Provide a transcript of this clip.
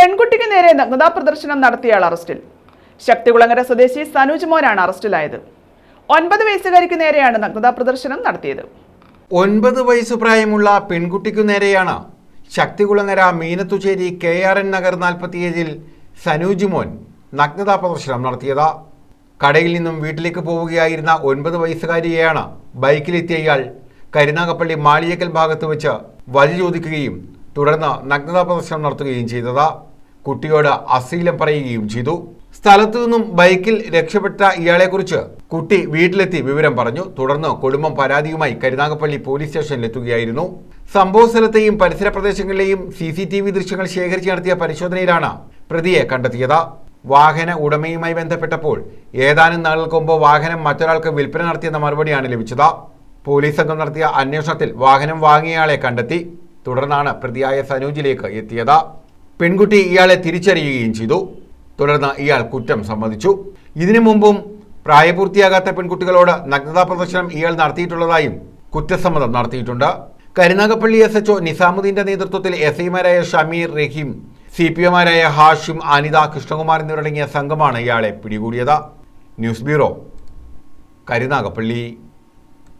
പെൺകുട്ടിക്ക് നേരെ നഗ്നതാ പ്രദർശനം നടത്തിയയാൾ അറസ്റ്റിൽ. ശക്തികുളങ്ങര സ്വദേശി സനൂജ് മോനാണ് അറസ്റ്റിലായത്. ഒൻപത് വയസ്സുകാരിക്ക് നേരെയാണ് നഗ്നതാ പ്രദർശനം നടത്തിയത്. ഒൻപത് വയസ്സ് പ്രായമുള്ള പെൺകുട്ടിക്കു നേരെയാണ് Sakthikulangara Meenathucheri K R N Nagar നാൽപ്പത്തിയേഴിൽ Sanooj മോൻ നഗ്നതാ പ്രദർശനം നടത്തിയത്. കടയിൽ നിന്നും വീട്ടിലേക്ക് പോവുകയായിരുന്ന ഒൻപത് വയസ്സുകാരിയെയാണ് ബൈക്കിലെത്തിയ ഇയാൾ കരുനാഗപ്പള്ളി മാളിയേക്കൽ ഭാഗത്ത് വെച്ച് വഴി ചോദിക്കുകയും തുടർന്ന് നഗ്നതാ പ്രദർശനം നടത്തുകയും ചെയ്തത്. കുട്ടിയോട് അശ്ലീലം പറയുകയും ചെയ്തു. സ്ഥലത്തു നിന്നും ബൈക്കിൽ രക്ഷപ്പെട്ട ഇയാളെക്കുറിച്ച് കുട്ടി വീട്ടിലെത്തി വിവരം പറഞ്ഞു. തുടർന്ന് കുടുംബം പരാതിയുമായി കരുനാഗപ്പള്ളി പോലീസ് സ്റ്റേഷനിലെത്തുകയായിരുന്നു സംഭവ സ്ഥലത്തെയും പരിസര പ്രദേശങ്ങളിലെയും സി സി ടി വി ദൃശ്യങ്ങൾ ശേഖരിച്ച് നടത്തിയ പരിശോധനയിലാണ് പ്രതിയെ കണ്ടെത്തിയത്. വാഹന ഉടമയുമായി ബന്ധപ്പെട്ടപ്പോൾ ഏതാനും നാളുകൾക്ക് മുമ്പ് വാഹനം മറ്റൊരാൾക്ക് വിൽപ്പന നടത്തിയെന്ന മറുപടിയാണ് ലഭിച്ചത്. പോലീസ് സംഘം നടത്തിയ അന്വേഷണത്തിൽ വാഹനം വാങ്ങിയയാളെ കണ്ടെത്തി. തുടർന്നാണ് പ്രതിയായ സനൂജിലേക്ക് എത്തിയത്. പെൺകുട്ടി ഇയാളെ തിരിച്ചറിയുകയും ചെയ്തു. തുടർന്ന് ഇയാൾ കുറ്റം സമ്മതിച്ചു. ഇതിനു മുമ്പും പ്രായപൂർത്തിയാകാത്ത പെൺകുട്ടികളോട് നഗ്നതാ പ്രദർശനം ഇയാൾ നടത്തിയിട്ടുള്ളതായും കുറ്റസമ്മതം നടത്തിയിട്ടുണ്ട്. കരുനാഗപ്പള്ളി എസ് എച്ച്ഒ നിസാമുദ്ദീന്റെ നേതൃത്വത്തിൽ എസ് ഐമാരായ ഷമീർ റഹീം സി പി എമാരായ ഹാഷിം അനിത കൃഷ്ണകുമാർ എന്നിവരടങ്ങിയ സംഘമാണ് ഇയാളെ പിടികൂടിയത്. News bureau Karunagappally.